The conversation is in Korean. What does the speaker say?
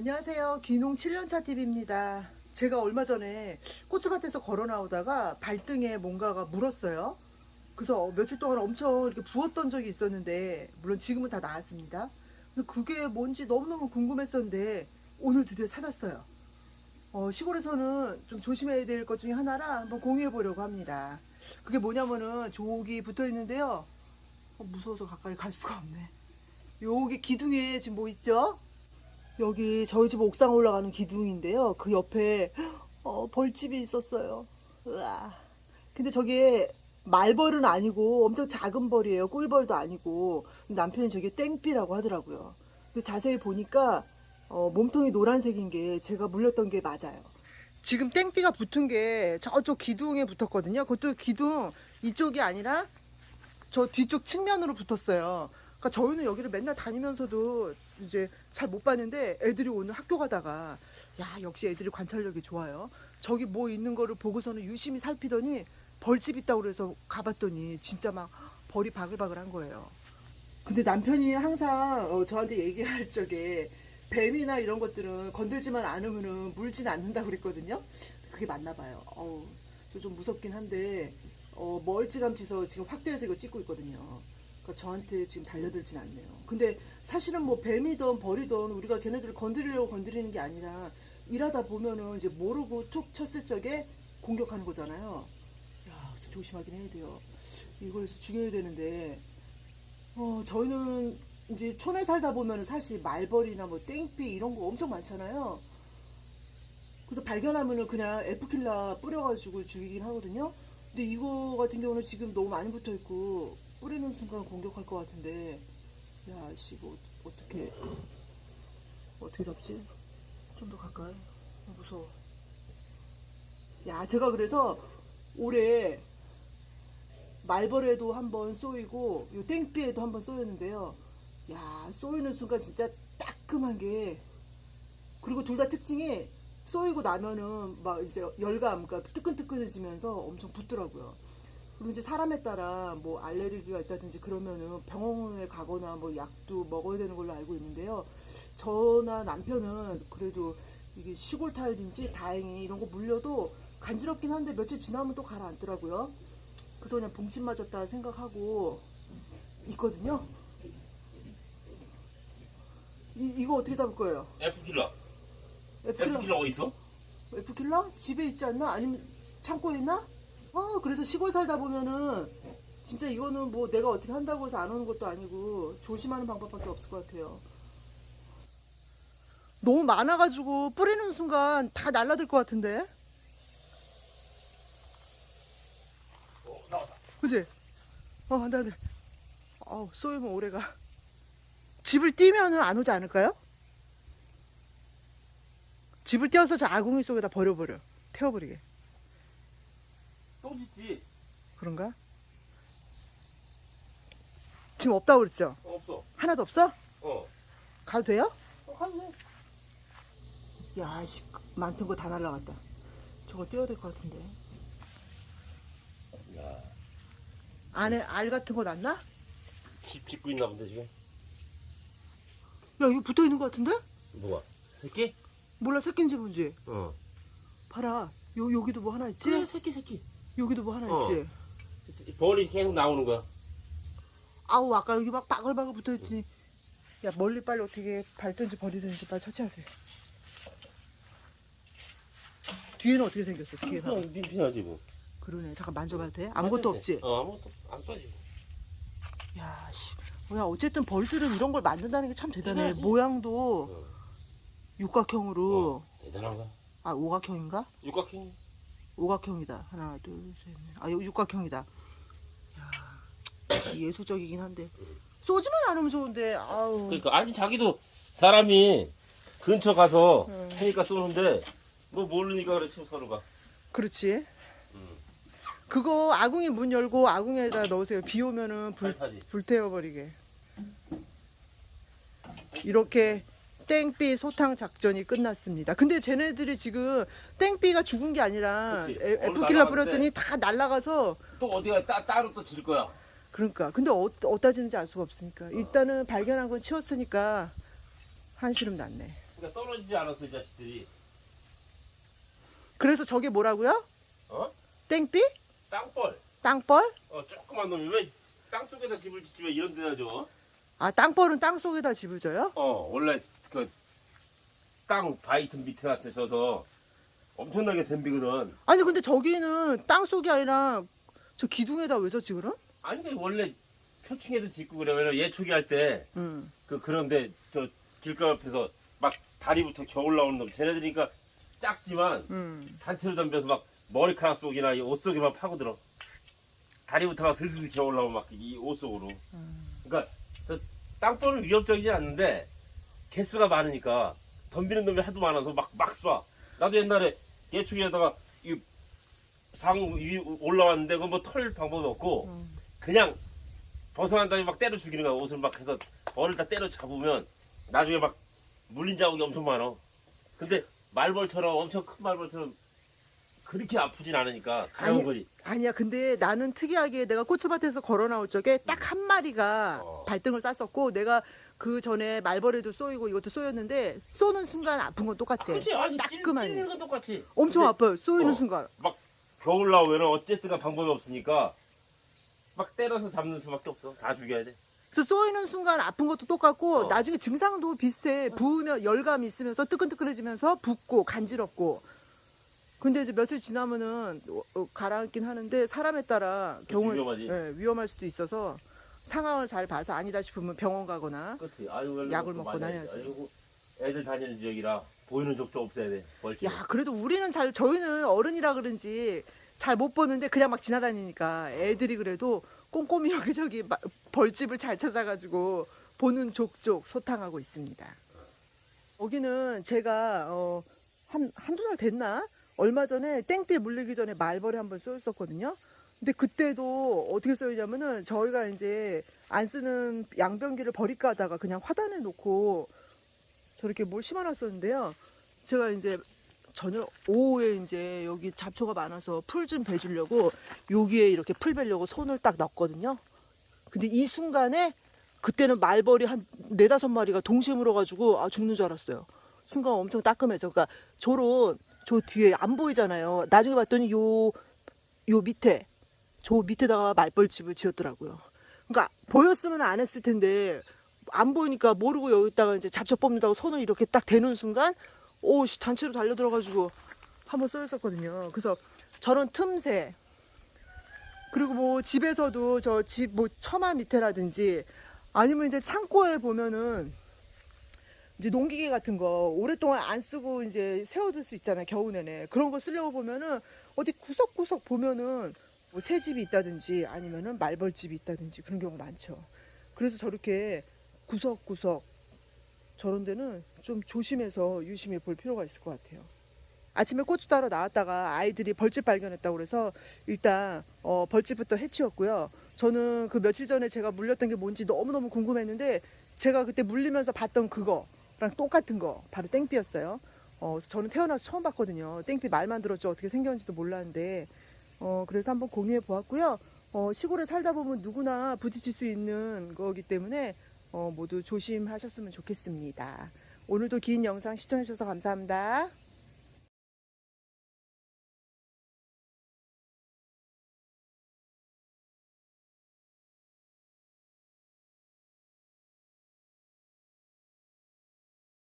안녕하세요. 귀농 7년차 TV입니다. 제가 얼마 전에 고추밭에서 걸어 나오다가 발등에 뭔가가 물었어요. 그래서 며칠 동안 엄청 이렇게 부었던 적이 있었는데, 물론 지금은 다 나았습니다. 그게 뭔지 너무너무 궁금했었는데, 오늘 드디어 찾았어요. 어, 시골에서는 좀 조심해야 될 것 중에 하나라 한번 공유해 보려고 합니다. 그게 뭐냐면은 조기 붙어 있는데요. 어, 무서워서 가까이 갈 수가 없네. 여기 기둥에 지금 뭐 있죠? 여기 저희 집 옥상 올라가는 기둥인데요. 그 옆에 어, 벌집이 있었어요. 으아. 근데 저게 말벌은 아니고 엄청 작은 벌이에요. 꿀벌도 아니고 남편이 저게 땡삐라고 하더라고요. 자세히 보니까 어, 몸통이 노란색인 게 제가 물렸던 게 맞아요. 지금 땡삐가 붙은 게 저쪽 기둥에 붙었거든요. 그것도 기둥 이쪽이 아니라 저 뒤쪽 측면으로 붙었어요. 그러니까 저희는 여기를 맨날 다니면서도 이제 잘 못 봤는데 애들이 오늘 학교 가다가 야 역시 애들이 관찰력이 좋아요. 저기 뭐 있는 거를 보고서는 유심히 살피더니 벌집 있다고 그래서 가봤더니 진짜 막 벌이 바글바글한 거예요. 근데 남편이 항상 어, 저한테 얘기할 적에 뱀이나 이런 것들은 건들지만 않으면은 물진 않는다고 그랬거든요. 그게 맞나 봐요. 어우, 저 좀 무섭긴 한데 어, 멀찌감치서 지금 확대해서 이거 찍고 있거든요. 그러니까 저한테 지금 달려들진 않네요. 근데 사실은 뭐 뱀이든 벌이든 우리가 걔네들을 건드리려고 건드리는 게 아니라 일하다 보면은 이제 모르고 툭 쳤을 적에 공격하는 거잖아요. 야, 조심하긴 해야 돼요. 이거에서 죽여야 되는데 어, 저희는 이제 촌에 살다 보면은 사실 말벌이나 뭐 땡삐 이런 거 엄청 많잖아요. 그래서 발견하면은 그냥 에프킬라 뿌려가지고 죽이긴 하거든요. 근데 이거 같은 경우는 지금 너무 많이 붙어 있고 뿌리는 순간 공격할 것 같은데 야, 씨, 뭐 어떻게 어떻게 잡지? 좀 더 가까이. 어, 무서워. 야, 제가 그래서 올해 말벌에도 한 번 쏘이고 요 땡삐에도 한 번 쏘였는데요. 야, 쏘이는 순간 진짜 따끔한 게 그리고 둘 다 특징이 쏘이고 나면은 막 이제 열감, 그러니까 뜨끈뜨끈해지면서 엄청 붓더라고요. 그리고 이제 사람에 따라 뭐 알레르기가 있다든지 그러면은 병원에 가거나 뭐 약도 먹어야 되는 걸로 알고 있는데요. 저나 남편은 그래도 이게 시골 타입인지 다행히 이런 거 물려도 간지럽긴 한데 며칠 지나면 또 가라앉더라고요. 그래서 그냥 봉침 맞았다 생각하고 있거든요. 이, 이거 어떻게 잡을 거예요? F킬러. F킬러? F킬러 어디 있어? F킬러? 집에 있지 않나? 아니면 창고에 있나? 아, 그래서 시골 살다 보면은 진짜 이거는 뭐 내가 어떻게 한다고 해서 안 오는 것도 아니고 조심하는 방법밖에 없을 것 같아요. 너무 많아가지고 뿌리는 순간 다 날라들 것 같은데? 어, 나왔다. 그지? 어, 안 돼, 안 돼. 어우, 쏘이면 오래가. 집을 띄면은 안 오지 않을까요? 집을 띄워서 저 아궁이 속에다 버려버려. 태워버리게. 또 짓지. 그런가? 지금 없다고 그랬죠? 어, 없어. 하나도 없어? 어. 가도 돼요? 어, 가네. 야, 씨, 많던 거 다 날라갔다. 저거 띄워야 될 것 같은데. 야, 안에 알 같은 거 났나? 집 짓고 있나 본데 지금. 야, 이거 붙어 있는 것 같은데? 뭐가? 새끼? 몰라, 새끼인지 뭔지. 어. 봐라. 요, 여기도 뭐 하나 있지? 새끼, 새끼. 여기도 뭐 하나 어. 있지? 벌이 계속 나오는 거야. 아우 아까 여기 막 바글바글 붙어있더니 야 멀리 빨리 어떻게 밟든지 버리든지 빨리 처치하세요 뒤에는 어떻게 생겼어 뒤에 봐 그냥 빈빈하지 뭐. 그러네 잠깐 만져봐도 돼? 아무것도 없지? 어, 아무것도. 안 써지. 야씨 야 어쨌든 벌들은 이런 걸 만든다는 게 참 대단해 대단하지. 모양도 어. 육각형으로 대단한 거야. 아 오각형인가? 육각형. 오각형이다 하나 둘 셋 넷아 여기 육각형이다 야 예술적이긴 한데 쏘지만 않으면 좋은데 아우 그러니까 아니 자기도 사람이 근처 가서 응. 하니까 쏘는데 뭐 모르니까 그렇지 서로가. 그렇지 응. 그거 아궁이 문 열고 아궁이에다 넣으세요. 비 오면은 불, 타지. 불태워버리게. 이렇게 땡삐 소탕 작전이 끝났습니다. 근데 쟤네들이 지금 땡삐가 죽은 게 아니라 그치. 에- 오늘 에프킬라 날아갔는데. 뿌렸더니 다 날아가서 또 어디가 따, 따로 또 질 거야. 그러니까 근데 어, 어디다 지는지 알 수가 없으니까 일단은 발견한 건 치웠으니까 한시름 났네. 그러니까 떨어지지 않았어 이 자식들이. 그래서 저게 뭐라고요? 어? 땡삐? 땅벌. 땅벌? 어 조그만 놈이 왜 땅속에다 집을 짓지 왜 이런 데다 줘? 아 땅벌은 땅 속에다 집을 져요? 어 원래 그땅 바이튼 밑에 같은 져서 엄청나게 댐비거든. 아니 근데 저기는 땅 속이 아니라 저 기둥에다 왜 졌지 그럼? 아니 근데 원래 표층에도 짓고 그래. 왜냐면 예초기 할때그 음. 그런데 저 길가 옆에서 막 다리부터 겨 올라오는 놈. 쟤네들이니까 작지만 음. 단체로 덤벼서 막 머리카락 속이나 이 옷 속에만 파고들어. 다리부터가 슬슬 기어 올라오면 막이 옷 속으로. 그러니까 저 땅볼은 위협적이지 않는데 개수가 많으니까 덤비는 놈이 하도 많아서 막 막 쏴. 나도 옛날에 예초기에다가 이상 위 올라왔는데 그거 뭐 털 방법이 없고 음. 그냥 벗어난 다음에 막 때려 죽이는 거야. 옷을 막 해서 벌을 다 때려 잡으면 나중에 막 물린 자국이 엄청 많아. 근데 말벌처럼 엄청 큰 말벌처럼 그렇게 아프진 않으니까 가벼운 거지. 아니야 근데 나는 특이하게 내가 고추밭에서 걸어 나올 적에 딱 한 마리가 어. 발등을 쌌었고 내가 그 전에 말벌에도 쏘이고 이것도 쏘였는데 쏘는 순간 아픈 건 똑같아. 아, 그치. 아니, 찔- 따끔하니. 찔리는 건 똑같이. 엄청 근데 아파요. 쏘이는 어. 순간. 겨울 나오면 어쨌든 방법이 없으니까 막 때려서 잡는 수밖에 없어. 다 죽여야 돼. 그래서 쏘이는 순간 아픈 것도 똑같고 어. 나중에 증상도 비슷해. 부으면 열감이 있으면서 뜨끈뜨끈해지면서 붓고 간지럽고. 근데 이제 며칠 지나면은 어, 어, 가라앉긴 하는데 사람에 따라 경우 위험하지. 예, 위험할 수도 있어서 상황을 잘 봐서 아니다 싶으면 병원 가거나 그렇지. 아유, 약을 먹고 다녀야지. 애들 다니는 지역이라 보이는 족족 없애야 돼. 벌집. 야 그래도 우리는 잘 저희는 어른이라 그런지 잘 못 보는데 그냥 막 지나다니니까 애들이 그래도 꼼꼼히 여기저기 마- 벌집을 잘 찾아가지고 보는 족족 소탕하고 있습니다. 여기는 제가 어, 한 한두 달 됐나 얼마 전에 땡볕 물리기 전에 말벌에 한번 쏘였었거든요. 근데 그때도 어떻게 쏘였냐면은 저희가 이제 안 쓰는 양변기를 버릴까 하다가 그냥 화단에 놓고 저렇게 뭘 심어놨었는데요. 제가 이제 저녁 오후에 이제 여기 잡초가 많아서 풀 좀 베주려고 여기에 이렇게 풀 베려고 손을 딱 넣었거든요. 근데 이 순간에 그때는 말벌이 한 네다섯 마리가 동시에 물어가지고 아 죽는 줄 알았어요. 순간 엄청 따끔해서 그러니까 저런 저 뒤에 안 보이잖아요. 나중에 봤더니 요 요 밑에 저 밑에다가 말벌집을 지었더라고요. 그러니까 보였으면 안 했을 텐데 안 보이니까 모르고 여기다가 이제 잡초 뽑는다고 손을 이렇게 딱 대는 순간 오씨 단체로 달려들어가지고 한번 쏘였었거든요. 그래서 저런 틈새 그리고 뭐 집에서도 저 집 뭐 처마 밑에라든지 아니면 이제 창고에 보면은 이제 농기계 같은 거 오랫동안 안 쓰고 이제 세워둘 수 있잖아요 겨우 내내. 그런 거 쓰려고 보면은 어디 구석구석 보면은 뭐 새집이 있다든지 아니면은 말벌집이 있다든지 그런 경우 많죠. 그래서 저렇게 구석구석 저런 데는 좀 조심해서 유심히 볼 필요가 있을 것 같아요. 아침에 고추 따러 나왔다가 아이들이 벌집 발견했다고 그래서 일단 어, 벌집부터 해치웠고요. 저는 그 며칠 전에 제가 물렸던 게 뭔지 너무너무 궁금했는데 제가 그때 물리면서 봤던 그거 랑 똑같은 거 바로 땡삐였어요. 어, 저는 태어나서 처음 봤거든요. 땡삐 말만 들었죠. 어떻게 생겼는지도 몰랐는데 어, 그래서 한번 공유해 보았고요. 어, 시골에 살다 보면 누구나 부딪힐 수 있는 거기 때문에 어, 모두 조심하셨으면 좋겠습니다. 오늘도 긴 영상 시청해 주셔서 감사합니다.